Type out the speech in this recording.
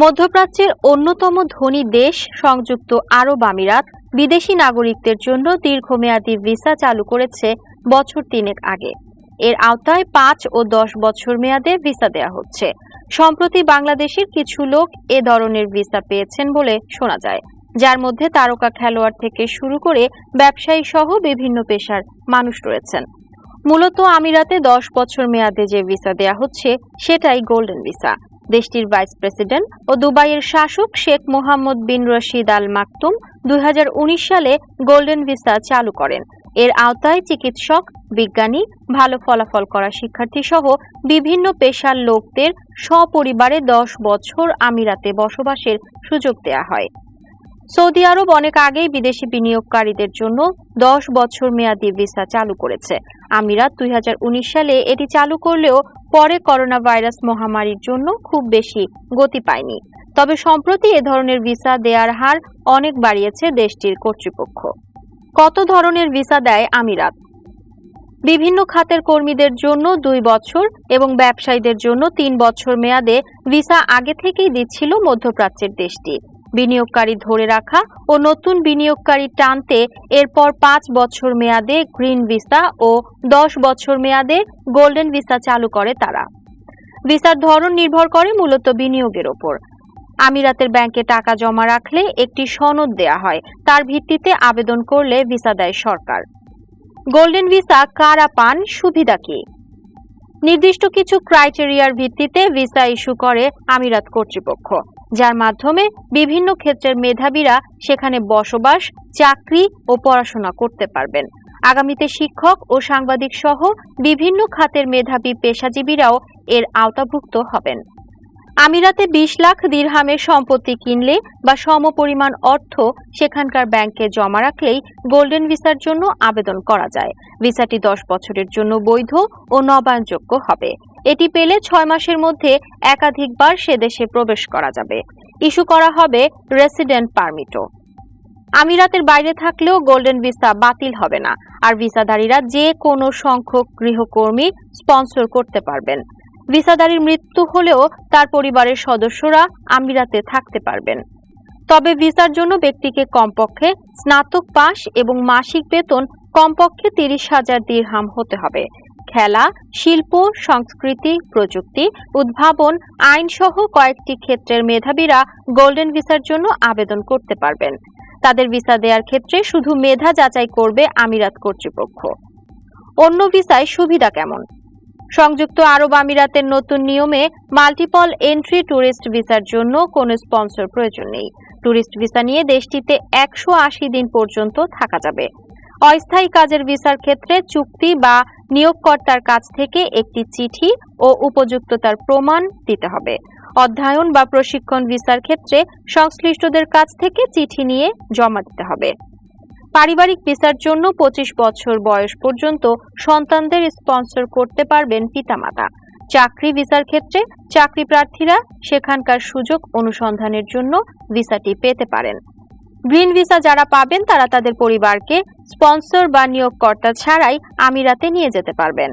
মধ্যপ্রাচ্যের অন্যতম ধনী দেশ সংযুক্ত আরব আমিরাত, বিদেশি নাগরিকদের জন্য দীর্ঘমেয়াদী ভিসা চালু করেছে বছর তিনেক আগে। এর আওতায় পাঁচ ও দশ বছর মেয়াদে ভিসা দেয়া হচ্ছে। সম্প্রতি বাংলাদেশের কিছু লোক এ ধরনের ভিসা পেয়েছেন বলে শোনা যায়। যার মধ্যে তারকা খেলোয়াড় থেকে শুরু করে ব্যবসায়ী সহ বিভিন্ন পেশার মানুষ রয়েছেন। মূলত আমিরাতে দশ বছর মেয়াদে যে ভিসা দেয়া হচ্ছে, সেটাই গোল্ডেন ভিসা। দেশটির ভাইস প্রেসিডেন্ট ও দুবাইয়ের শাসক শেখ মোহাম্মদ বিন রশিদ আল মাকতুম দুই সালে গোল্ডেন ভিসা চালু করেন। এর আওতায় চিকিৎসক, বিজ্ঞানী, ভালো ফলাফল করা শিক্ষার্থী সহ বিভিন্ন পেশার লোকদের সপরিবারে দশ বছর আমিরাতে বসবাসের সুযোগ দেয়া হয়। সৌদি আরব অনেক আগেই বিদেশি বিনিয়োগকারীদের জন্য দশ বছর মেয়াদী ভিসা চালু করেছে। আমিরাত দুই হাজার উনিশ সালে এটি চালু করলেও পরে করোনা ভাইরাস মহামারীর জন্য খুব বেশি গতি পায়নি। তবে সম্প্রতি এ ধরনের ভিসা দেওয়ার হার অনেক বাড়িয়েছে দেশটির কর্তৃপক্ষ। কত ধরনের ভিসা দেয় আমিরাত? বিভিন্ন খাতের কর্মীদের জন্য দুই বছর এবং ব্যবসায়ীদের জন্য তিন বছর মেয়াদে ভিসা আগে থেকেই দিচ্ছিল মধ্যপ্রাচ্যের দেশটি। বিনিয়োগকারী ধরে রাখা ও নতুন বিনিয়োগকারী টানতে এরপর পাঁচ বছর মেয়াদে গ্রিন ভিসা ও দশ বছর মেয়াদে গোল্ডেন ভিসা চালু করে তারা। ভিসার ধরন নির্ভর করে মূলত বিনিয়োগের ওপর। আমিরাতের ব্যাংকে টাকা জমা রাখলে একটি সনদ দেয়া হয়, তার ভিত্তিতে আবেদন করলে ভিসা দেয় সরকার। গোল্ডেন ভিসা কারা পান, সুবিধা কি? নির্দিষ্ট কিছু ক্রাইটেরিয়ার ভিত্তিতে ভিসা ইস্যু করে আমিরাত কর্তৃপক্ষ। যার মাধ্যমে বিভিন্ন ক্ষেত্রের মেধাবীরা সেখানে বসবাস, চাকরি ও পড়াশোনা করতে পারবেন। আগামীতে শিক্ষক ও সাংবাদিক সহ বিভিন্ন খাতের মেধাবী পেশাজীবীরাও এর আওতাভুক্ত হবেন। আমিরাতে বিশ লাখ দিরহামের সম্পত্তি কিনলে বা সমপরিমাণ অর্থ সেখানকার ব্যাংকে জমা রাখলেই গোল্ডেন ভিসার জন্য আবেদন করা যায়। ভিসাটি দশ বছরের জন্য বৈধ ও নবায়নযোগ্য হবে। এটি পেলে ছয় মাসের মধ্যে একাধিকবার সে দেশে প্রবেশ করা যাবে। ইস্যু করা হবে রেসিডেন্ট পারমিটও। আমিরাতের বাইরে থাকলেও গোল্ডেন ভিসা বাতিল হবে না, আর ভিসাধারীরা যে কোনো সংখ্যক গৃহকর্মী স্পন্সর করতে পারবেন। ভিসাদারির মৃত্যু হলেও তার পরিবারের সদস্যরা আমিরাতে থাকতে পারবেন। তবে ভিসার জন্য ব্যক্তিকে কমপক্ষে স্নাতক পাস এবং মাসিক বেতন কমপক্ষে তিরিশ হাজার দিরহাম হতে হবে। খেলা, শিল্প, সংস্কৃতি, প্রযুক্তি, উদ্ভাবন, আইন সহ কয়েকটি ক্ষেত্রের মেধাবীরা গোল্ডেন ভিসার জন্য আবেদন করতে পারবেন। তাদের ভিসা দেওয়ার ক্ষেত্রে শুধু মেধা যাচাই করবে আমিরাত কর্তৃপক্ষ। অন্য ভিসায় সুবিধা কেমন? সংযুক্ত আরব আমিরাতের নতুন নিয়মে মাল্টিপল এন্ট্রি ট্যুরিস্ট ভিসার জন্য কোনো স্পন্সর প্রয়োজন নেই। ট্যুরিস্ট ভিসা নিয়ে দেশটিতে একশো আশি দিন পর্যন্ত থাকা যাবে। অস্থায়ী কাজের ভিসার ক্ষেত্রে চুক্তি বা নিয়োগকর্তার কাছ থেকে একটি চিঠি ও উপযুক্ততার প্রমাণ দিতে হবে। অধ্যয়ন বা প্রশিক্ষণ ভিসার ক্ষেত্রে সংশ্লিষ্টদের কাছ থেকে চিঠি নিয়ে জমা দিতে হবে। পারিবারিক ভিসার জন্য পঁচিশ বছর বয়স পর্যন্ত সন্তানদের স্পন্সর করতে পারবেন পিতামাতা। চাকরি ভিসার ক্ষেত্রে চাকরি প্রার্থীরা সেখানকার সুযোগ অনুসন্ধানের জন্য ভিসাটি পেতে পারেন। গ্রিন ভিসা যারা পাবেন, তারা তাদের পরিবারকে স্পন্সর বা নিয়োগকর্তা ছাড়াই আমিরাতে নিয়ে যেতে পারবেন।